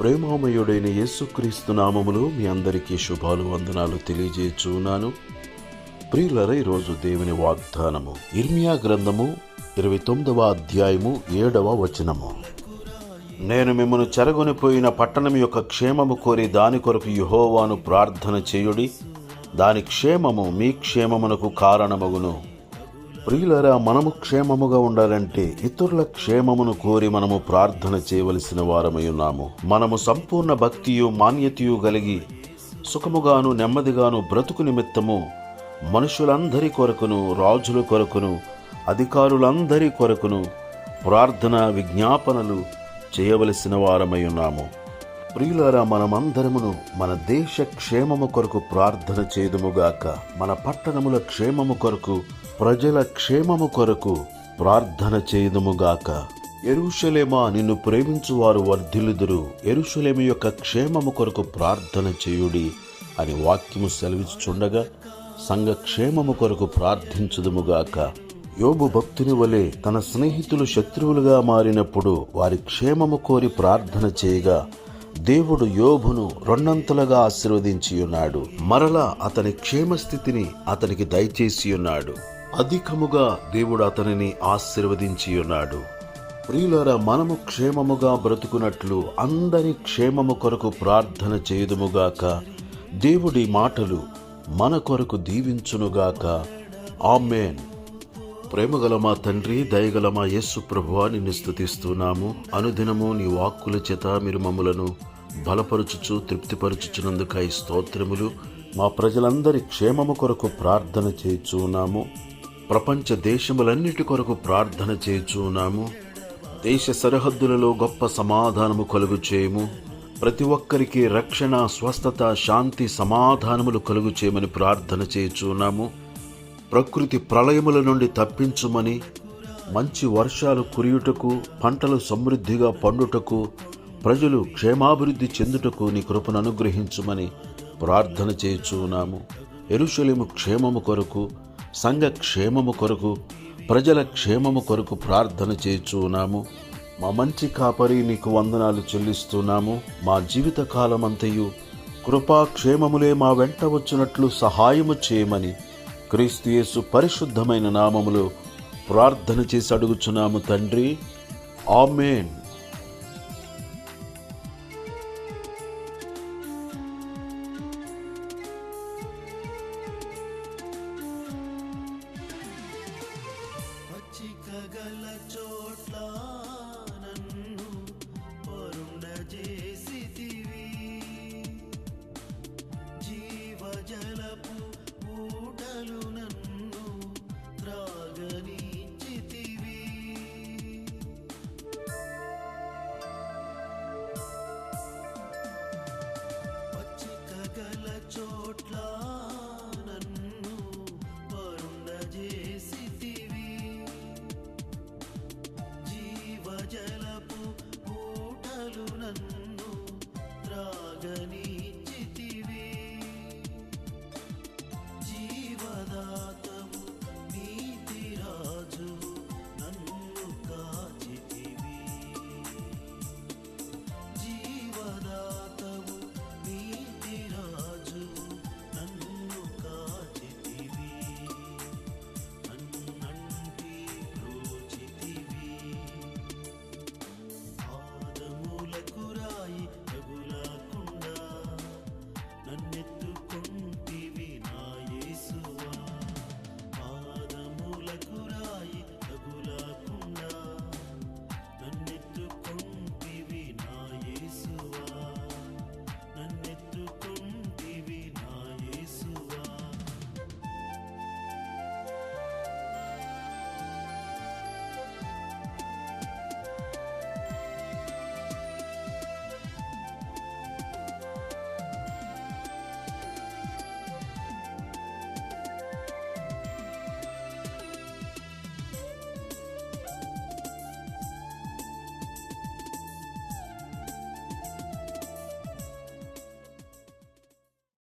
ప్రేమామయుడైన యేసుక్రీస్తు నామములో మీ అందరికీ శుభాలు వందనాలు తెలియజేస్తున్నాను ప్రియులర ఈరోజు దేవుని వాగ్దానము ఇర్మియా గ్రంథము ఇరవై తొమ్మిదవ అధ్యాయము ఏడవ వచనము. నేను మిమ్మను చెరగొనిపోయిన పట్టణం యొక్క క్షేమము కోరి దాని కొరకు యుహోవాను ప్రార్థన చేయుడి. దాని క్షేమము మీ క్షేమమునకు కారణమగును. ప్రియులరా మనము క్షేమముగా ఉండాలంటే ఇతరుల క్షేమమును కోరి మనము ప్రార్థన చేయవలసిన వారమై ఉన్నాము. మనము సంపూర్ణ భక్తియు మాన్యతయు కలిగి సుఖముగాను నెమ్మదిగాను బ్రతుకు నిమిత్తము మనుషులందరి కొరకును రాజుల కొరకును అధికారులందరి కొరకును ప్రార్థన విజ్ఞాపనలు చేయవలసిన వారమై ఉన్నాము. ప్రియులారా మనమందరమును మన దేశ క్షేమము కొరకు ప్రార్థన చేదుముగాక మన పట్టణముల క్షేమము కొరకు ప్రజల క్షేమము కొరకు ప్రార్థన చేయుదుముగాక. ఎరుషలేమా నిన్ను ప్రేమించువారు వర్ధిల్లుదురు. ఎరుషలేము యొక్క క్షేమము కొరకు ప్రార్థన చేయుడి అని వాక్యము సెలవిచ్చుచుండగా సంఘ క్షేమము కొరకు ప్రార్థించుదుముగాక. యోబు భక్తుని వలె తన స్నేహితులు శత్రువులుగా మారినప్పుడు వారి క్షేమము కోరి ప్రార్థన చేయగా దేవుడు యోబును రెండంతలుగా ఆశీర్వదించి ఉన్నాడు మరలా అతని క్షేమస్థితిని అతనికి దయచేసి ఉన్నాడు అధికముగా దేవుడు అతనిని ఆశీర్వదించి ఉన్నాడు ప్రియులారా మనము క్షేమముగా బ్రతుకున్నట్లు అందరి క్షేమము కొరకు ప్రార్థన చేయుదుముగాక దేవుడి మాటలు మన కొరకు దీవించునుగాక. ఆమెన్. ప్రేమగల మా తండ్రి దయగల మా యేసు ప్రభువా నిన్ను స్థుతిస్తున్నాము అనుదినము నీ వాక్కుల చేత మీరు మమ్మలను బలపరుచుచు తృప్తిపరచుచున్నందుకై స్తోత్రములు. మా ప్రజలందరి క్షేమము కొరకు ప్రార్థన చేయుచున్నాము. ప్రపంచ దేశములన్నిటి కొరకు ప్రార్థన చేయుచున్నాము. దేశ సరిహద్దులలో గొప్ప సమాధానము కలుగు చేయము ప్రతి ఒక్కరికి రక్షణ స్వస్థత శాంతి సమాధానములు కలుగు చేయమని ప్రార్థన చేయుచున్నాము. ప్రకృతి ప్రళయముల నుండి తప్పించుమని మంచి వర్షాలు కురియుటకు పంటలు సమృద్ధిగా పండుటకు ప్రజలు క్షేమాభివృద్ధి చెందుటకు నీ కృపను అనుగ్రహించుమని ప్రార్థన చేయుచున్నాము. ఎరుషలేము క్షేమము కొరకు సంఘ క్షేమము కొరకు ప్రజల క్షేమము కొరకు ప్రార్థన చేస్తున్నాము మా మంచి కాపరి నీకు వందనాలు చెల్లిస్తున్నాము. మా జీవిత కాలమంతయు కృపాక్షేమములే మా వెంట వచ్చినట్లు సహాయము చేయమని క్రీస్తుయేసు పరిశుద్ధమైన నామములో ప్రార్థన చేసి అడుగుచున్నాము తండ్రి. ఆమెన్. తగల చోట్ల